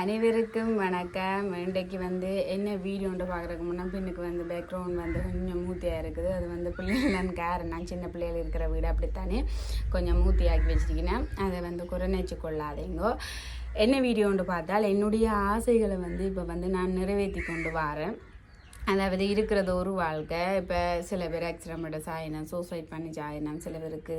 அனைவருக்கும் வணக்கம். இன்றைக்கு வந்து என்ன வீடியோன்ட்டு பார்க்குறதுக்கு முன்னே பின்னுக்கு வந்து பேக்ரவுண்ட் வந்து கொஞ்சம் மூத்தியாக இருக்குது. அது வந்து பிள்ளைகள் காரணம். சின்ன பிள்ளைகள் இருக்கிற வீடு அப்படித்தானே கொஞ்சம் மூத்தியாக்கி வச்சுருக்கேன் அதை வந்து குறைநேச்சு கொள்ளாதீங்கோ. என்ன வீடியோன்ட்டு பார்த்தால் என்னுடைய ஆசைகளை வந்து இப்போ வந்து நான் நிறைவேற்றி கொண்டு வரேன். அதாவது இருக்கிறது ஒரு வாழ்க்கை இப்போ சில பேர் ஆக்சிடென்ட் சாயினம் சூசைட் பண்ணி சாயினம் சில பேருக்கு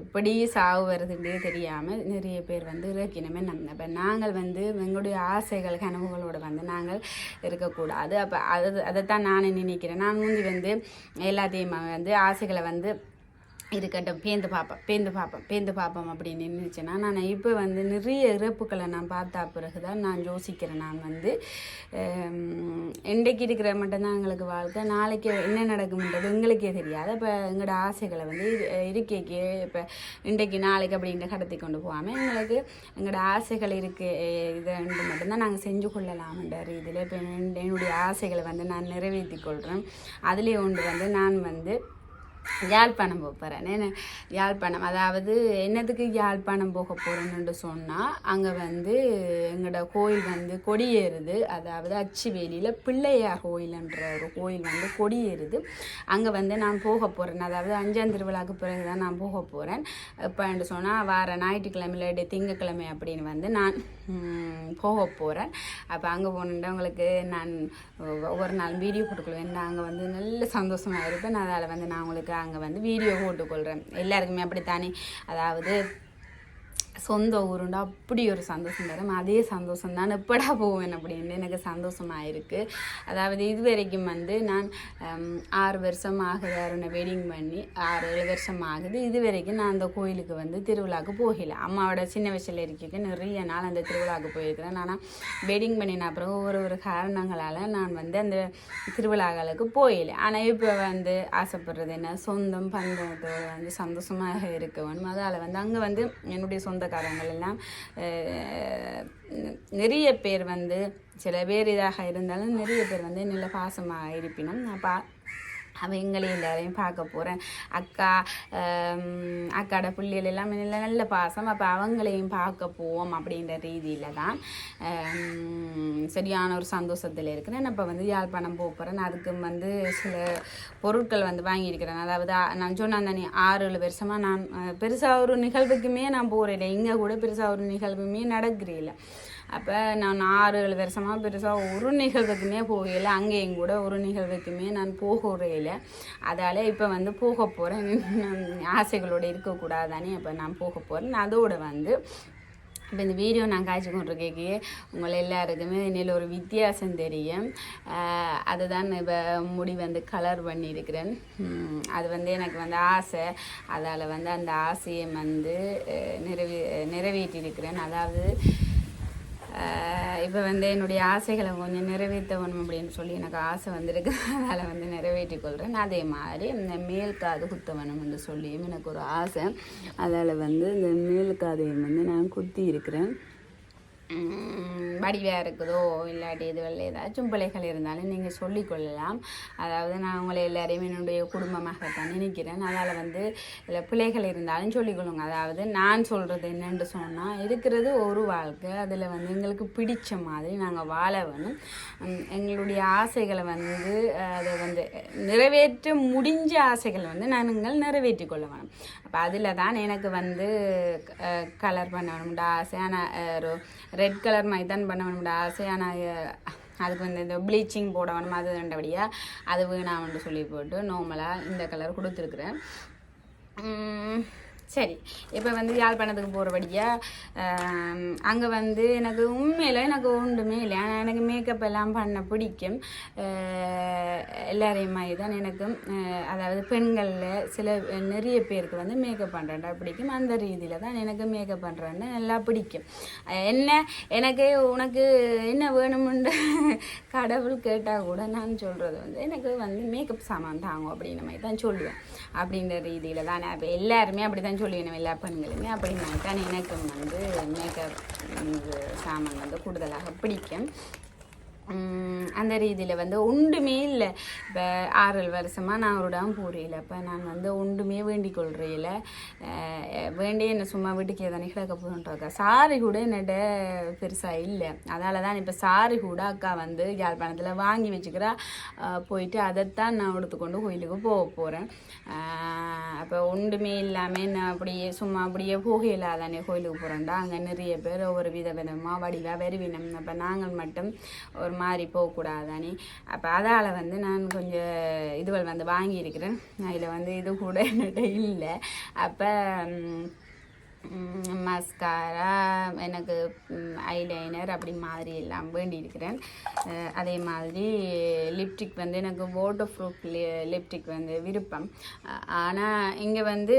எப்படி சாவு வருதுன்றே தெரியாமல் நிறைய பேர் வந்து இறக்கினமே நம்ம. இப்போ நாங்கள் வந்து எங்களுடைய ஆசைகள் கனவுகளோடு வந்து நாங்கள் இருக்கக்கூடாது. அப்போ அது அதைத்தான் நான் நினைக்கிறேன். நான் முந்தி வந்து எல்லாத்தையும் வந்து ஆசைகளை வந்து இருக்கட்டும் பேந்து பார்ப்பேன் பேந்து பார்ப்பேன் பேந்து பார்ப்போம் அப்படின்னு நின்றுச்சுன்னா நான் இப்போ வந்து நிறைய இறப்புகளை நான் பார்த்தா பிறகு தான் நான் யோசிக்கிறேன். நான் வந்து இன்றைக்கு இருக்கிற மட்டும்தான் எங்களுக்கு வாழ்க்கை. நாளைக்கு என்ன நடக்கும்ன்றது எங்களுக்கே தெரியாது. இப்போ எங்களோட ஆசைகளை வந்து இருக்கைக்கு இப்போ இன்றைக்கு நாளைக்கு அப்படின்ற கடத்தி கொண்டு போகாமல் எங்களுக்கு எங்களோட ஆசைகள் இருக்கு. இதை மட்டும்தான் நாங்கள் செஞ்சு கொள்ளலாம்ன்ற ரீதியில் இப்போ என்னுடைய ஆசைகளை வந்து நான் நிறைவேற்றி கொள்கிறேன் அதுலேயே ஒன்று வந்து நான் வந்து யாழ்ப்பாணம் போக போகிறேன் என்ன? யாழ்ப்பாணம். அதாவது என்னதுக்கு யாழ்ப்பாணம் போக போகிறேன்னு சொன்னால் அங்கே வந்து எங்களோட கோயில் வந்து கொடியேறுது. அதாவது அச்சுவேலியில் பிள்ளையார் கோயில்ன்ற ஒரு கோயில் வந்து கொடியேறுது. அங்கே வந்து நான் போக போகிறேன் அதாவது அஞ்சாம் திருவிழாக்கு பிறகு தான் நான் போக போகிறேன் இப்போன்னு சொன்னால் வார ஞாயிற்றுக்கிழமை திங்கக்கிழமை அப்படின்னு வந்து நான் போக போகிறேன் அப்போ அங்கே போனவங்களுக்கு நான் ஒவ்வொரு நாள் வீடியோ போட்டுக்கொள்வேன் நான் அங்கே வந்து நல்ல சந்தோஷமாக இருப்பேன். அதால் வந்து நான் உங்களுக்கு அங்கே வந்து வீடியோ போட்டுக்கொள்கிறேன் எல்லாருக்குமே அப்படித்தானே? அதாவது சொந்த ஊருண்டா? அப்படி ஒரு சந்தோஷம் தரும். அதே சந்தோஷம் தான் எப்படா போவேன் அப்படின்னு எனக்கு சந்தோஷமாக இருக்குது அதாவது இது வரைக்கும் வந்து நான் ஆறு வருஷம் ஆகுது அருணை வெட்டிங் பண்ணி ஆறு ஏழு வருஷம் ஆகுது. இது வரைக்கும் நான் அந்த கோயிலுக்கு வந்து திருவிழாவுக்கு போகல. அம்மாவோட சின்ன வயசில் இருக்க நிறைய நாள் அந்த திருவிழாவுக்கு போயிருக்கிறேன். ஆனால் வெட்டிங் பண்ணின அப்புறம் ஒரு ஒரு காரணங்களால் நான் வந்து அந்த திருவிழாக்களுக்கு போயில ஆனால் இப்போ வந்து ஆசைப்படுறது என்ன? சொந்தம் பந்தத்தோடு வந்து சந்தோஷமாக இருக்க வேணும் அதால் வந்து அங்கே வந்து என்னுடைய சொந்த சொந்தக்காரங்கள் எல்லாம் நிறைய பேர் வந்து சில பேர் இதாக இருந்தாலும் நிறைய பேர் வந்து நல்ல பாசமாக இருப்பினும் நான் பா அவங்களே எல்லாரையும் பார்க்க போகிறேன் அக்கா அக்காட பிள்ளைகள் எல்லாமே நல்ல நல்ல பாசம் அப்போ அவங்களையும் பார்க்க போவோம் அப்படின்ற ரீதியில் தான். சரியான ஒரு சந்தோஷத்தில் இருக்கிறேன். நான் இப்போ வந்து யாழ்ப்பாணம் போக போகிறேன் அதுக்கு வந்து சில பொருட்கள் வந்து வாங்கியிருக்கிறேன் அதாவது நான் சொன்னேன் தானே ஆறு ஏழு வருஷமாக நான் பெருசாக ஒரு நிகழ்வுக்குமே நான் போகிறேன் இங்கே கூட பெருசாக ஒரு நிகழ்வுமே நடக்கிறேன் அப்போ நான் ஆறு ஏழு வருஷமாக பெருசாக ஒரு நிகழ்வுக்குமே போகல அங்கேயும் கூட ஒரு நிகழ்வுக்குமே நான் போகிறே இல்லை அதால் இப்போ வந்து போக போகிறேன் ஆசைகளோடு இருக்கக்கூடாதானே இப்போ நான் போக போகிறேன் அதோட வந்து இப்போ இந்த வீடியோ நான் காய்ச்சி கொண்டிருக்கே உங்களை எல்லாருக்குமே என்னில் ஒரு வித்தியாசம் தெரியும். அதுதான் இப்போ முடி வந்து கலர் பண்ணியிருக்கிறேன். அது வந்து எனக்கு வந்து ஆசை. அதால் வந்து அந்த ஆசையை வந்து நிறைவே நிறைவேற்றியிருக்கிறேன். அதாவது இப்போ வந்து என்னுடைய ஆசைகளை கொஞ்சம் நிறைவேற்றவனும் அப்படின்னு சொல்லி எனக்கு ஆசை வந்திருக்கு. அதனால் வந்து நிறைவேற்றி கொள்கிறேன் அதே மாதிரி இந்த மேல் காது குத்த வேணும்னு சொல்லியும் எனக்கு ஒரு ஆசை. அதால் வந்து இந்த மேல் காதையும் வந்து நான் குத்தி இருக்கிறேன். வடிவாக இருக்குதோ இல்லாட்டி இதுவல்ல ஏதாச்சும் பிள்ளைகள் இருந்தாலும் நீங்கள் சொல்லிக்கொள்ளலாம் அதாவது நான் உங்களை எல்லாரையும் என்னுடைய குடும்பமாகத்தான் நினைக்கிறேன். அதனால் வந்து இதில் பிள்ளைகள் இருந்தாலும் சொல்லிக்கொள்ளுங்க அதாவது நான் சொல்கிறது என்னென்று சொன்னால் இருக்கிறது ஒரு வாழ்க்கை. அதில் வந்து எங்களுக்கு பிடிச்ச மாதிரி நாங்கள் வாழ வேணும். எங்களுடைய ஆசைகளை வந்து அதை வந்து நிறைவேற்ற முடிஞ்ச ஆசைகள் வந்து நாங்கள் நிறைவேற்றி கொள்ள வேணும். அப்போ அதில் தான் எனக்கு வந்து கலர் பண்ண வேணும்டா ஆசை ரெட் கலர் மாதிரி தான் பண்ண வேணும்டா அதுக்கு வந்து இந்த ப்ளீச்சிங் போட அது ரெண்டபடியாக அது வேணாம்னு சொல்லி போட்டு நார்மலாக இந்த கலர் கொடுத்துருக்குறேன். சரி இப்போ வந்து யாழ்ப்பாணத்துக்கு போகிறபடியாக அங்கே வந்து எனக்கு உண்மையில் எனக்கு ஒன்றுமே இல்லை. ஆனால் எனக்கு மேக்கப் எல்லாம் பண்ண பிடிக்கும். எல்லாரையும் மாதிரி தான் எனக்கு அதாவது பெண்களில் சில நிறைய பேருக்கு வந்து மேக்கப் பண்ணுறேன்டா பிடிக்கும். அந்த ரீதியில் தான் எனக்கு மேக்கப் பண்ணுறேன்னு நல்லா பிடிக்கும். என்ன எனக்கு உனக்கு என்ன வேணும்னு கடவுள் கேட்டால் கூட நான் சொல்கிறது வந்து எனக்கு வந்து மேக்கப் சாமான் தாங்கும் அப்படின்ற மாதிரி தான் சொல்லுவேன். அப்படின்ற ரீதியில் தான் எல்லாருமே அப்படி தான் சொல்லுவேன் எல்லா பெண்களுமே அப்படின்னாக்கா தான் எனக்கும் வந்து மேக்கப் சாமான் வந்து கூடுதலாக பிடிக்கும். அந்த ரீதியில் வந்து ஒன்றுமே இல்லை. இப்போ ஆறல் வருஷமாக நான் ஒரு இடம் இப்போ நான் வந்து ஒன்றுமே வேண்டிக் கொள்றையில் வேண்டிய என்ன சும்மா வீட்டுக்கே தானே கிடக்க போகிறோன்றக்கா சாரி கூட என்னட்ட பெருசாக இல்லை. அதால தான் இப்போ சாரி கூட அக்கா வந்து யாழ்ப்பாணத்தில் வாங்கி வச்சுக்கிறா. போயிட்டு அதைத்தான் நான் எடுத்துக்கொண்டு கோயிலுக்கு போக போகிறேன் அப்போ ஒன்றுமே இல்லாமல் நான் அப்படியே சும்மா அப்படியே போகையில் தானே கோயிலுக்கு போகிறேன்டா அங்கே நிறைய பேர் ஒவ்வொரு வித விதமாக வடிவாக வருவினம் அப்போ நாங்கள் மட்டும் ஒரு மாதிரி போகக்கூடாதானே? அப்போ அதால் வந்து நான் கொஞ்சம் இதுவள் வந்து வாங்கியிருக்கிறேன். அதில் வந்து இது கூட என்னட்ட இல்லை. அப்போ மஸ்காரா எனக்கு ஐலைனர் அப்படி மாதிரி எல்லாம் வேண்டியிருக்கிறேன். அதே மாதிரி லிப்டிக் வந்து எனக்கு வாட்டர் ப்ரூஃப் லிப்டிக் வந்து விருப்பம். ஆனால் இங்கே வந்து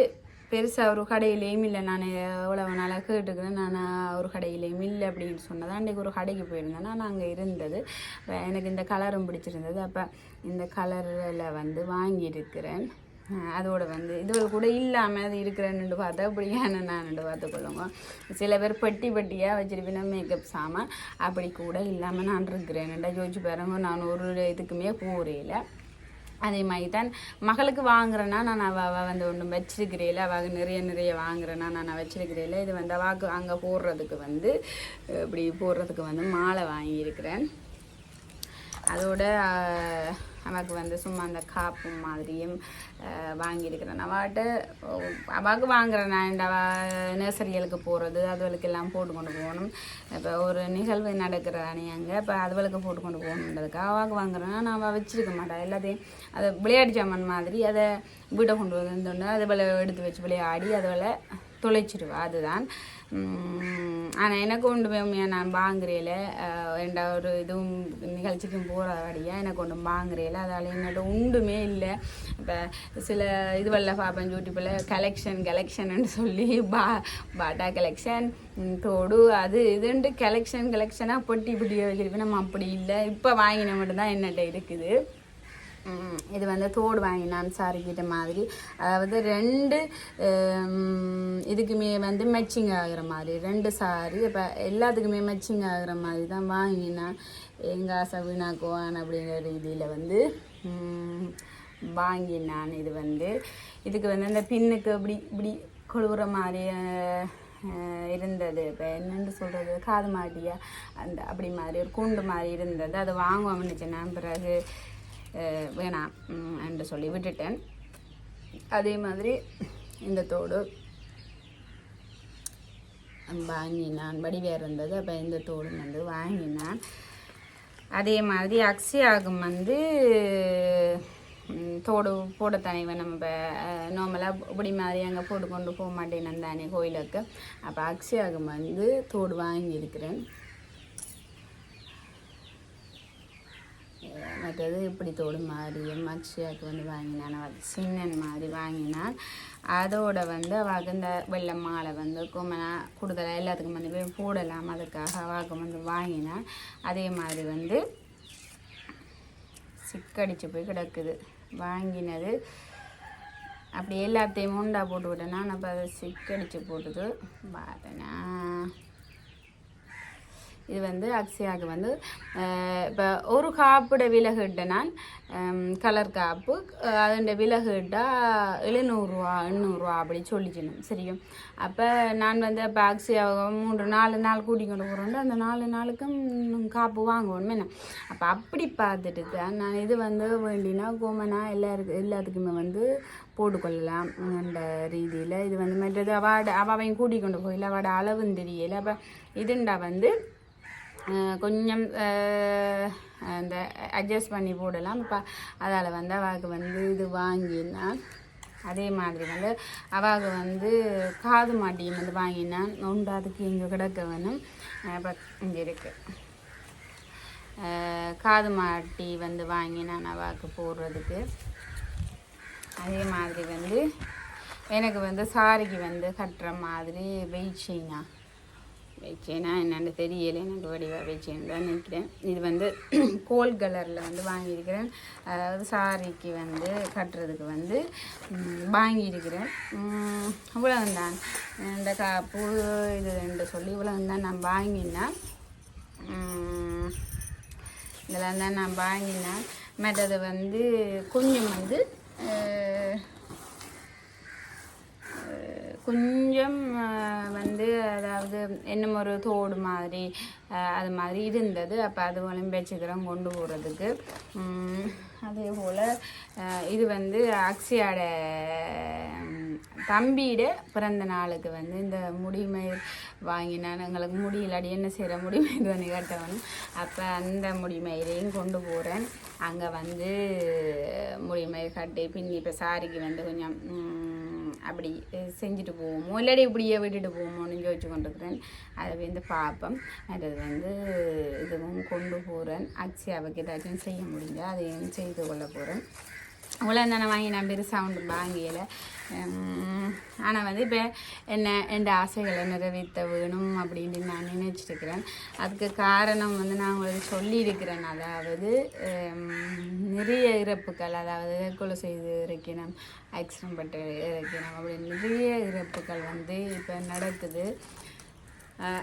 பெருசாக ஒரு கடையிலேயும் இல்லை. நான் எவ்வளவு நாளாக கேட்டுக்கிறேன் நான் ஒரு கடையிலேயும் இல்லை அப்படின்னு சொன்னதான் அன்றைக்கி ஒரு கடைக்கு போயிருந்தேன். நான் அங்கே இருந்தது. எனக்கு இந்த கலரும் பிடிச்சிருந்தது. அப்போ இந்த கலரில் வந்து வாங்கியிருக்கிறேன். அதோட வந்து இது கூட இல்லாமல் அது இருக்கிறேன்னு பார்த்தா அப்படியான நான் பார்த்துக்கொள்ளுங்க சில பேர் பட்டி பட்டியாக வச்சிருப்பேன் மேக்கப் சாமான். அப்படி கூட இல்லாமல் நான் இருக்கிறேன்டா ஜோதிச்சு பாருங்க. நான் ஒரு இதுக்குமே போகிறேன் அதே மாதிரி தான் மகளுக்கு வாங்குறேன்னா நான் அவ வந்து ஒன்றும் வச்சிருக்கிறேல அவ நிறைய நிறைய வாங்குறேன்னா நான் வச்சிருக்கிறேல இது வந்து அவாக்கு அங்கே போடுறதுக்கு வந்து இப்படி போடுறதுக்கு வந்து மாலை வாங்கியிருக்கிறேன். அதோட நமக்கு அவக்கு வந்து சும்மா அந்த காப்பு மாதிரியும் வாங்கியிருக்கிறேன். அவாட்ட அவாக்கு வாங்குறேன் நான். இந்த நர்சரிகளுக்கு போகிறது அதுகளுக்கு எல்லாம் போட்டு கொண்டு போகணும். இப்போ ஒரு நிகழ்வு நடக்கிறானே அங்கே இப்போ அதுகளுக்கு போட்டு கொண்டு போகணுன்றதுக்காக அவாக்கு வாங்குறேன்னா நான் அவள் வச்சிருக்க மாட்டேன் எல்லாத்தையும் அதை விளையாட்டு சாமான் மாதிரி அதை வீட்டை கொண்டு வந்து அதை விளை எடுத்து வச்சு விளையாடி அதுகளை தொலைச்சிடுவா. அதுதான். ஆனால் எனக்கு ஒன்று உண்மையாக நான் வாங்குறேல. எந்த ஒரு இதுவும் நிகழ்ச்சிக்கும் போகிறபடியாக எனக்கு ஒன்று வாங்குறேல. அதால் என்னோட உண்டுமே இல்லை. இப்போ சில இதுவெல்லாம் பார்ப்பேன் யூடியூப்பில் கலெக்ஷன் கலெக்ஷன்னு சொல்லி பா பாட்டா கலெக்ஷன் தோடு அது இதுன்ட்டு கலெக்ஷன் கலெக்ஷனாக பொட்டி பொட்டியாக வச்சுருப்பேன். நம்ம அப்படி இல்லை. இப்போ வாங்கின மட்டும்தான் என்னட்ட இருக்குது. இது வந்து தோடு வாங்கினான் சாரிக்கிட்ட மாதிரி. அதாவது ரெண்டு இதுக்குமே வந்து மேட்சிங் ஆகிற மாதிரி. ரெண்டு சாரி இப்போ எல்லாத்துக்குமே மேட்சிங் ஆகிற மாதிரி தான் வாங்கினான். எங்கள் ஆசை வீணாக்குவான் அப்படிங்கிற ரீதியில் வந்து வாங்கினான். இது வந்து இதுக்கு வந்து அந்த பின்னுக்கு இப்படி இப்படி கொழுவுற மாதிரி இருந்தது. இப்போ என்னென்னு சொல்கிறது காது மாட்டியா? அந்த அப்படி மாதிரி ஒரு கூண்டு மாதிரி இருந்தது. அதை வாங்குவோம்னு நினச்சேன் பிறகு வேணாம் என்று சொல்லி விட்டுட்டேன். அதே மாதிரி இந்த தோடு வாங்கினான் வடிவேர் இருந்தது அப்போ இந்த தோடு வந்து வாங்கினான். அதே மாதிரி அக்ஷயாகும் வந்து தோடு போட தானே நம்ம நார்மலாக இப்படி மாதிரி அங்கே போட்டு கொண்டு போக மாட்டேன் தானே கோயிலுக்கு. அப்போ அக்ஷயாகும் வந்து தோடு வாங்கியிருக்கிறேன். மற்றது இப்படி தோடு மாதிரியும் அக்ஷயாவுக்கு வந்து வாங்கினான். அவள் சின்னன் மாதிரி வாங்கினான். அதோட வந்து அவளுக்கு இந்த வெள்ளை மாலை வந்து குமனா கூடுதலாக எல்லாத்துக்கும் வந்து போய் போடலாம். அதுக்காக அவளுக்கு வந்து வாங்கினான். அதே மாதிரி வந்து சிக்கடிச்சு போய் கிடக்குது. வாங்கினது. அப்படி எல்லாத்தையும் உண்டா போட்டு விட்டேன்னா நான் அப்போ அதை சிக்கடிச்சு போட்டுது. பார்த்தேன்னா இது வந்து அக்ஷயாவுக்கு வந்து இப்போ ஒரு காப்போட விலகிட்டனால் கலர் காப்பு அதோட விலகிட்டா எழுநூறுவா எண்ணூறுரூவா அப்படி சொல்லிச்சினோம் சரியும் அப்போ நான் வந்து அப்போ அக்ஷயாவை மூன்று நாலு நாள் கூட்டி கொண்டு போகிறோம் அந்த நாலு நாளுக்கும் காப்பு வாங்கணும் என்ன? அப்போ அப்படி பார்த்துட்டு தான் நான் இது வந்து வேண்டினா கோமனா எல்லாருக்கு எல்லாத்துக்குமே வந்து போட்டுக்கொள்ளலாம் அந்த ரீதியில் இது வந்து மற்றது அவாட அவாவையும் கூட்டி கொண்டு போயில அவாட அளவும் தெரியலை. அப்போ இதுண்டா வந்து கொஞ்சம் அந்த அட்ஜஸ்ட் பண்ணி போடலாம். இப்போ அதால் வந்து அவாக்கு வந்து இது வாங்கினால் அதே மாதிரி வந்து அவாக வந்து காது மாட்டியும் வந்து வாங்கினான் நொண்டாதுக்கு அதுக்கு இங்கே கிடக்க வேணும். இங்கே இருக்குது காது மாட்டி வந்து வாங்கினான் அவாக்கு போடுறதுக்கு. அதே மாதிரி வந்து எனக்கு வந்து சாரிக்கு வந்து கட்டுற மாதிரி வெயிட் செய்யணும் வச்சேனா என்னென்னு தெரியலை எனக்கு வடிவாக வச்சேன்னு தான் நினைக்கிறேன். இது வந்து கோல் கலரில் வந்து வாங்கியிருக்கிறேன். அதாவது சாரிக்கு வந்து கட்டுறதுக்கு வந்து வாங்கியிருக்கிறேன். இவ்வளவுதான். இந்த காப்பு இது ரெண்டு சொல்லி இவ்வளவுதான் நான் வாங்கினேன் இதெல்லாம் தான் நான் வாங்கினேன் மற்றது வந்து கொஞ்சம் வந்து குஞ்சு அஹ், கொஞ்சம் அஹ், வந்து அதாவது என்னமோ ஒரு தோடு மாதிரி அது மாதிரி இருந்தது. அப்போ அது ஒலிம்பெச்சுக்கிறோம் கொண்டு போகிறதுக்கு அதே போல் இது வந்து அக்ஷயாட தம்பியிட பிறந்த நாளுக்கு வந்து இந்த முடிமயிர் வாங்கினான் எங்களுக்கு முடியலாடி என்ன செய்கிற முடிமயிர் வந்து கேட்டவனும் அப்போ அந்த முடிமயிரையும் கொண்டு போகிறேன் அங்கே வந்து முடிமயிர் கட்டி பின்னி இப்போ சாரிக்கு வந்து கொஞ்சம் அப்படி செஞ்சுட்டு போவோமோ இல்லாடி இப்படியே விட்டுட்டு போவோமோன்னு யோசிச்சு கொண்டிருக்கிறேன். அதை வந்து பார்ப்பேன் அது வந்து இதுவும் கொண்டு போகிறேன் அக்ஷயாவுக்கு ஏதாச்சும் செய்ய முடிஞ்சால் அதையும் செய்து கொள்ள போகிறேன் அவ்வளோ தானே வாங்கி நான் பெருசாக ஒன்று வாங்கியலை ஆனால் வந்து இப்போ என்ன என் ஆசைகளை நிறைவேற்ற வேணும் அப்படின்ட்டு நான் நினைச்சிருக்கிறேன் அதுக்கு காரணம் வந்து நான் உங்களுக்கு சொல்லியிருக்கிறேன். அதாவது நிறைய இறப்புகள் அதாவது கொலை செய்து இருக்கணும் ஆக்சிடென்ட் பட்டு இருக்கணும் அப்படின்னு நிறைய இறப்புகள் வந்து இப்போ நடக்குது.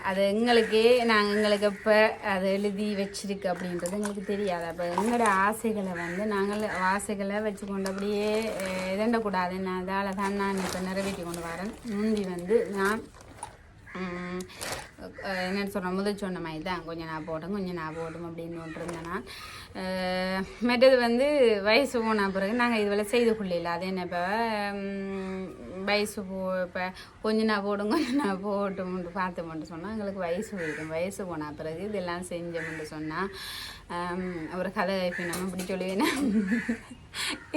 அது எங்களுக்கே நாங்கள் எங்களுக்கு இப்போ அதை எழுதி வச்சிருக்கு அப்படின்றது எங்களுக்கு தெரியாது. அப்போ எங்களோட ஆசைகளை வந்து நாங்கள் ஆசைகளை வச்சு கொண்டு அப்படியே இதண்டக்கூடாது நான் அதால் தான் நான் இப்போ நிறைவேற்றி கொண்டு வரேன். முந்தி வந்து நான் என்ன சொன்ன முதல் சொன்ன மாதிரி தான் கொஞ்சம் நான் போட்டும் கொஞ்சம் நான் போட்டும் அப்படின்னு ஒன்றிருந்தேன் நான் மற்றது வந்து வயசு போன பிறகு நாங்கள் இதுவரை செய்து கொள்ளையில அது என்ன இப்போ வயசு போ இப்போ கொஞ்சம் நான் போடும் கொஞ்சம் நான் போட்டும் பார்த்து மட்டும் சொன்னால் எங்களுக்கு வயசு போயிடும். வயசு போன பிறகு இதெல்லாம் செஞ்சோம்னு சொன்னால் ஒரு கதை நம்ம இப்படி சொல்லுவேன்னா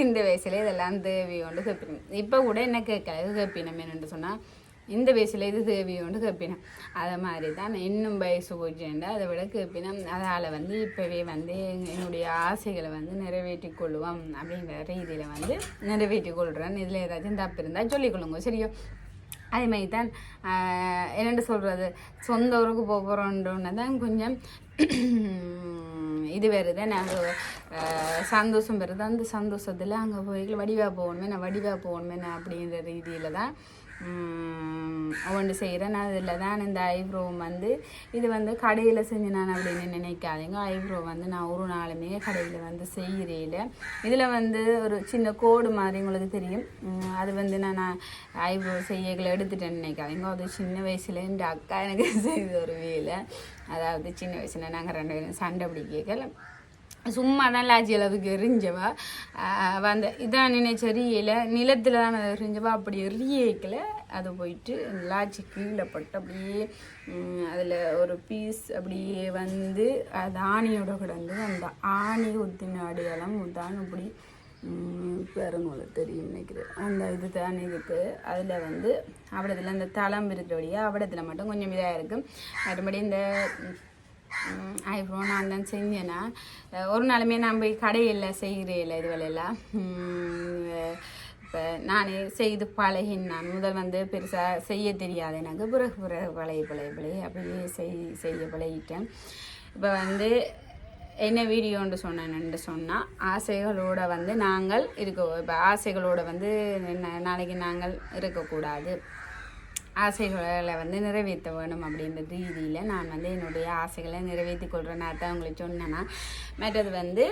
இந்த வயசுல இதெல்லாம் தேவையோண்டு கேப்பினம் இப்போ கூட என்ன கேட்கல? கேப்பினம் என்னென்று சொன்னால் இந்த வயசில் இது தேவையோன்னு கேட்பினோம் அதை மாதிரி தான் இன்னும் வயசு போச்சுண்டா அதை விட கேட்பினோம் அதால் வந்து இப்போவே வந்து என்னுடைய ஆசைகளை வந்து நிறைவேற்றி கொள்வோம் அப்படிங்கிற ரீதியில் வந்து நிறைவேற்றி கொள்கிறேன் இதில் ஏதாச்சும் தப்பு இருந்தால் சொல்லிக்கொள்ளுங்க சரியோ? அதே மாதிரி தான் என்னென்னு சொல்கிறது சொந்த ஊருக்கு போக போகிறோன்றோன்னு தான் கொஞ்சம் இது வருது. நாங்கள் சந்தோஷம் வருது. அந்த சந்தோஷத்தில் அங்கே போய் வடிவாக போகணுமே நான் வடிவாக போகணுமே நான் அப்படிங்கிற ரீதியில் தான் ஒன்று செய்கிறேன் அதில் தான் இந்த ஐப்ரோ வந்து இது வந்து கடையில் செஞ்சு நான் அப்படின்னு நினைக்காதீங்க. ஐப்ரோ வந்து நான் ஒரு நாளுமே கடையில் வந்து செய்கிறேன் இதில் வந்து ஒரு சின்ன கோடு மாதிரி உங்களுக்கு தெரியும். அது வந்து நான் ஐப்ரோ செய்யகளை எடுத்துட்டேன்னு நினைக்காதீங்க. அது சின்ன வயசுல இந்த அக்கா எனக்கு செய்த ஒரு வேலை. அதாவது சின்ன வயசில் நாங்கள் ரெண்டு பேரும் சண்டை பிடிக்கல சும்மா தான் லாஜி அளவுக்கு எரிஞ்சவா. ஆஹ் அந்த இதான் நினைச்ச எரியல நிலத்தில் தான் எரிஞ்சவா. அப்படி எரியக்கல அது போயிட்டு லாஜி கீழே பட்டு அப்படியே அதில் ஒரு பீஸ் அப்படியே வந்து அது ஆணியோட கிடந்து அந்த ஆணி உத்தின அடையாளம் தான் இப்படி பெருங்கோல தெரியும் நினைக்கிறேன். அந்த இது தான் இதுக்கு. அதில் வந்து அவடத்தில் அந்த தளம் வழியாக அவடத்தில் மட்டும் கொஞ்சம் இதாக இருக்கும் மறுபடியும் இந்த ஐப்ரோ நான் தான் செஞ்சேன்னா ஒரு நாளுமே நான் போய் கடையில் செய்கிறேன் இதுவெல்லாம் இப்போ நானே செய்து பழகின் நான். முதல் வந்து பெருசாக செய்ய தெரியாது எனக்கு. பிறகு பிறகு பழைய பழைய பழைய அப்படியே செய் செய்ய பழகிட்டேன். இப்போ வந்து என்ன வீடியோன்னு சொன்னேன்னு சொன்னால் ஆசைகளோட வந்து நாங்கள் இருக்க இப்போ ஆசைகளோட வந்து நாளைக்கு நாங்கள் இருக்கக்கூடாது. ஆசைகளை வந்து நிறைவேற்ற வேணும் அப்படின்ற ரீதியில் நான் வந்து என்னுடைய ஆசைகளை நிறைவேற்றி கொள்கிறேன் நான் உங்களுக்கு சொன்னேன்னா மற்றது வந்து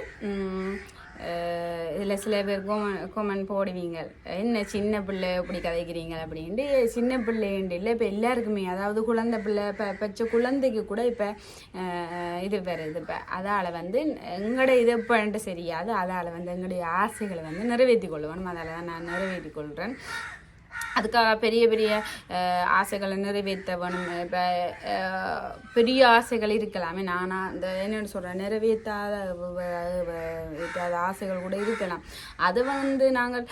இதில் சில பேர் கோமன் கோமன் போடுவீங்க. என்ன சின்ன பிள்ளை இப்படி கதைக்கிறீங்க? அப்படின்ட்டு சின்ன பிள்ளைன்ட்டு இல்லை இப்போ எல்லாருக்குமே அதாவது குழந்தை பிள்ளை இப்போ பச்சை குழந்தைக்கு கூட இப்போ இது வருது இப்போ அதால் வந்து எங்களோட இது இப்போன்ட்டு சரியாது. அதால் வந்து எங்களுடைய ஆசைகளை வந்து நிறைவேற்றி கொள்வேணும் அதால் தான் நான் நிறைவேற்றி கொள்கிறேன் அதுக்காக பெரிய பெரிய ஆசைகளை நிறைவேற்ற வேணும். இப்போ பெரிய ஆசைகள் இருக்கலாமே. நானாக இந்த என்னென்னு சொல்கிறேன் நிறைவேற்றாத வ- ஆசைகள் கூட இருக்கலாம். அது வந்து நாங்கள்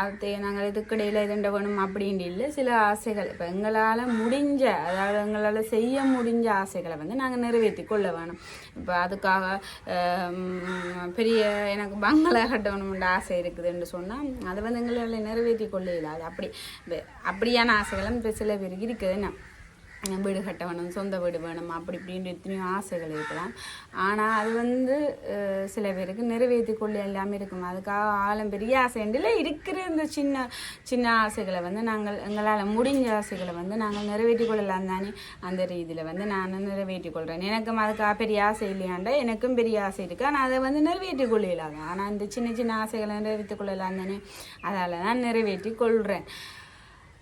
அதை நாங்கள் இதுக்கிடையில் இதண்ட வேணும் அப்படின்ட்டு இல்லை. சில ஆசைகள் இப்போ எங்களால் முடிஞ்ச அதாவது எங்களால் செய்ய முடிஞ்ச ஆசைகளை வந்து நாங்கள் நிறைவேற்றி கொள்ள வேணும். இப்போ அதுக்காக பெரிய எனக்கு பங்களா கட்டணும்ன்ற ஆசை இருக்குதுன்னு சொன்னால் அதை வந்து எங்களால் நிறைவேற்றி கொள்ள இல்லாது. அப்படி அப்படியான ஆசைகளும் இப்போ சில பேருக்கு இருக்குதுன்னு வீடு கட்ட வேணும் சொந்த வீடு வேணும் அப்படி இப்படின்ற எத்தனையோ ஆசைகள் இருக்கலாம். ஆனால் அது வந்து சில பேருக்கு நிறைவேற்றி கொள்ள எல்லாமே இருக்கும். அதுக்காக ஆழம் பெரிய ஆசை இல்லை இருக்கிற இந்த சின்ன சின்ன ஆசைகளை வந்து நாங்கள் எங்களால் முடிஞ்ச ஆசைகளை வந்து நாங்கள் நிறைவேற்றி கொள்ளலாம் தானே? அந்த ரீதியில் வந்து நான் நிறைவேற்றி கொள்கிறேன் எனக்கும் அதுக்காக பெரிய ஆசை இல்லையாண்டா எனக்கும் பெரிய ஆசை இருக்குது ஆனால் அதை வந்து நிறைவேற்றி கொள்ளலாம் ஆனால் இந்த சின்ன சின்ன ஆசைகளை நிறைவேற்றி கொள்ளலாம் தானே? அதால் தான் நிறைவேற்றி கொள்கிறேன்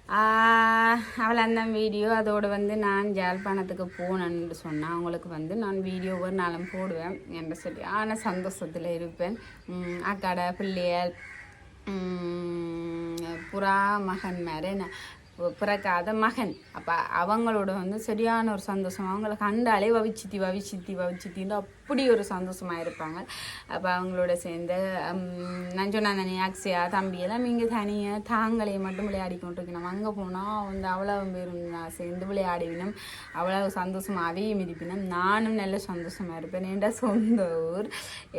அவளை அந்த வீடியோ அதோடு வந்து நான் ஜாழ்ப்பாணத்துக்கு போனேன்னு சொன்னேன் அவங்களுக்கு வந்து நான் வீடியோ ஒரு நாளும் போடுவேன் என்று சொல்லி ஆனால் சந்தோஷத்தில் இருப்பேன். அக்காடை பிள்ளையல் புறா மகன் மாதிரி பிறக்காத மகன். அப்போ அவங்களோட வந்து சரியான ஒரு சந்தோஷம். அவங்கள கண்டாலே வவிச்சித்தி வவிச்சித்தி வவிச்சித்தின்னு அப்படி ஒரு சந்தோஷமாக இருப்பாங்க. அப்போ அவங்களோட சேர்ந்து உம், நான் அக்ஷயா தம்பி எல்லாம் இங்கே தனியாக தாங்களே மட்டும் விளையாடி கொண்டிருக்கணும். அங்கே போனால் வந்து அவ்வளோ பேரும் நான் சேர்ந்து விளையாடிவினும் அவ்வளோ சந்தோஷமாகவே மிதிப்பினும் நானும் நல்ல சந்தோஷமாக இருப்பேன். என்ற சொந்த ஊர்.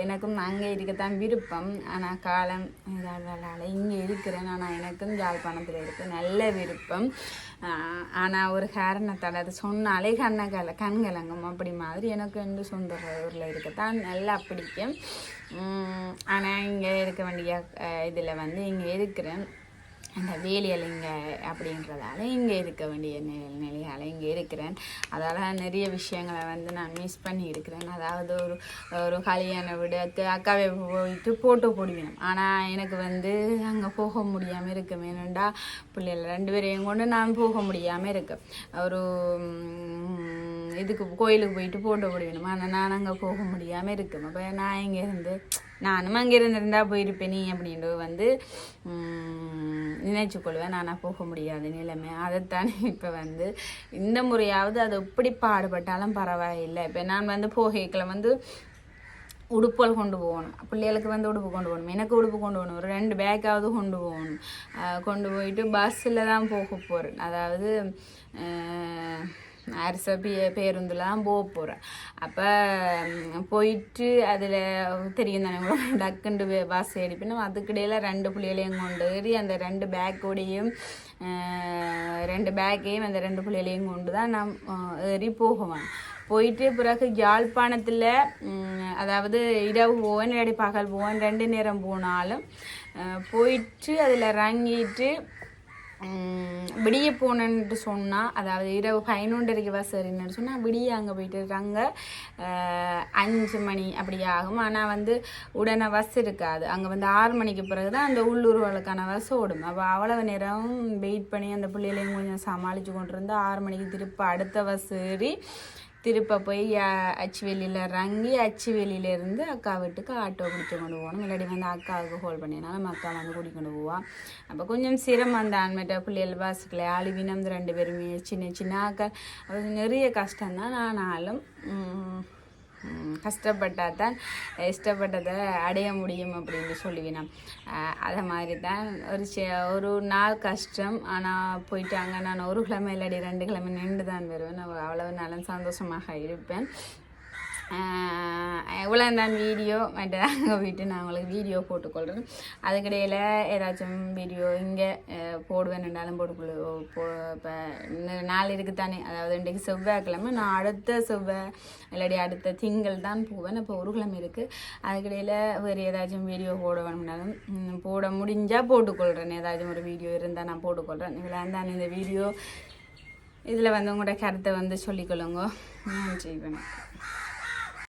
எனக்கும் அங்கே இருக்கத்தான் விருப்பம். ஆனால் காலம் இதால் இங்கே இருக்கிறேன். ஆனால் எனக்கும் யாழ்ப்பாணத்தில் இருக்க. நல்ல விருப்பம். ஆனால் ஒரு காரணத்தால் அது சொன்னாலே கண்ணகல கண்கலங்கும் அப்படி மாதிரி எனக்கு வந்து சொந்த ஊரில் இருக்கத்தான் நல்லா பிடிக்கும். ஆனால் இங்கே இருக்க வேண்டிய இதில் வந்து இங்கே இருக்கிறேன். அந்த வேலியல் இங்கே அப்படின்றதால இங்கே இருக்க வேண்டிய நி நிலையால் இங்கே இருக்கிறேன். அதால் நிறைய விஷயங்களை வந்து நான் மிஸ் பண்ணி இருக்கிறேன் அதாவது ஒரு ஒரு கல்யாண விடக்கு அக்காவை போயிட்டு ஃபோட்டோ போடுவேன். ஆனால் எனக்கு வந்து அங்கே போக முடியாமல் இருக்கும் ஏனெண்டா பிள்ளைகள் ரெண்டு பேரையும் கொண்டு நான் போக முடியாமல் இருக்கேன் ஒரு இதுக்கு கோயிலுக்கு போயிட்டு ஃபோட்டோ போடுவேணும் ஆனால் நான் அங்கே போக முடியாமல் இருக்கேன் அப்போ நான் இங்கே இருந்து நானும் அங்கே இருந்திருந்தா போயிருப்பேனே. அப்படின்றது வந்து ம், நினைச்சுக்கொள்வேன் ஆனால் போக முடியாத நிலைமை. அதைத்தானே இப்போ வந்து இந்த முறையாவது அது எப்படி பாடுபட்டாலும் பரவாயில்லை. இப்போ நான் வந்து போகைக்கில் வந்து உடுப்புகள் கொண்டு போகணும். பிள்ளைகளுக்கு வந்து உடுப்பு கொண்டு போகணும். எனக்கு உடுப்பு கொண்டு போகணும். ஒரு ரெண்டு பேக்காவது கொண்டு போகணும். கொண்டு போயிட்டு பஸ்ஸில் தான் போக போகிறேன் அதாவது அரச பே போக போகிறேன் அப்போ போயிட்டு அதில் தெரியும் தானே உங்களுக்கு? டக்குண்டு பஸ் ஏடிப்பினும் அதுக்கிடையில் ரெண்டு பிள்ளைகளையும் கொண்டு ஏறி அந்த ரெண்டு பேக்கோடையும் ரெண்டு பேக்கையும் அந்த ரெண்டு பிள்ளைகளையும் கொண்டு தான் நான் ஏறி போகுவேன். போயிட்டு பிறகு யாழ்ப்பாணத்தில் அதாவது இரவு போவேன் இல்லாடி பகல் போவேன் ரெண்டு நேரம் போனாலும் போயிட்டு அதில் இறங்கிட்டு விடிய போனேன்ட்டு சொன்னால் அதாவது இரவு பதினொன்றரைக்கு பஸ் ஏறினு சொன்னால் விடிய அங்கே போயிட்டு இருக்காங்க. அஞ்சு மணி அப்படி ஆகும். ஆனால் வந்து உடனே பஸ் இருக்காது. அங்கே வந்து ஆறு மணிக்கு பிறகு தான் அந்த உள்ளூர்களுக்கான பஸ் ஓடும். அப்போ அவ்வளவு நேரம் வெயிட் பண்ணி அந்த பிள்ளைகளையும் கொஞ்சம் சமாளித்து கொண்டு இருந்து ஆறு மணிக்கு திருப்பி அடுத்த பஸ் ஏறி திருப்ப போய் அச்சுவெளியில் அச்சுவேலியில் இறங்கி அச்சுவேலியிலேருந்து அக்கா வீட்டுக்கு ஆட்டோ பிடிச்சி கொண்டு போகணும். இல்லாட்டி வந்து அக்காவுக்கு ஹோல் பண்ணினாலும் அக்கா வந்து கூட்டிக் கொண்டு போவான் அப்போ கொஞ்சம் சிரமம் தான் ஆன்மேட்ட பிள்ளைகள் பாசுக்களை ஆளுவினம் ரெண்டு பேருமே சின்ன சின்ன அக்கா அது நிறைய கஷ்டம்தான் ஆனாலும் கஷ்டப்பட்டால் தான் இஷ்டப்பட்டதை அடைய முடியும் அப்படின்னு சொல்லுவேன். அதை மாதிரி தான் ஒரு ஒரு நாள் கஷ்டம் ஆனால் போயிட்டு அங்கே நான் ஒரு கிழமை இல்லாடி ரெண்டு கிழமை நின்று தான் வருவேன். நான் அவ்வளவு நாளும் சந்தோஷமாக இருப்பேன். இவ்வளோ தான் வீடியோ மற்ற அங்கே போயிட்டு நான் உங்களுக்கு வீடியோ போட்டுக்கொள்கிறேன் அதுக்கிடையில் ஏதாச்சும் வீடியோ இங்கே போடுவேன்னுண்டாலும் போட்டுக்கொள்ளு போ இப்போ நாள் இருக்குத்தானே அதாவது இன்றைக்கு செவ்வாய்க்கிழமை நான் அடுத்த செவ்வாய் இல்லாட்டி அடுத்த திங்கள் தான் போவேன் இப்போ ஒரு கிழமை இருக்குது அதுக்கிடையில் வேறு ஏதாச்சும் வீடியோ போட வேணும்னாலும் போட முடிஞ்சால் போட்டுக்கொள்கிறேன் ஏதாச்சும் ஒரு வீடியோ இருந்தால் நான் போட்டுக்கொள்கிறேன் இவ்வளோ தான் இந்த வீடியோ இதில் வந்து உங்களோட கருத்தை வந்து சொல்லிக்கொள்ளுங்க. நன்றி வணக்கம்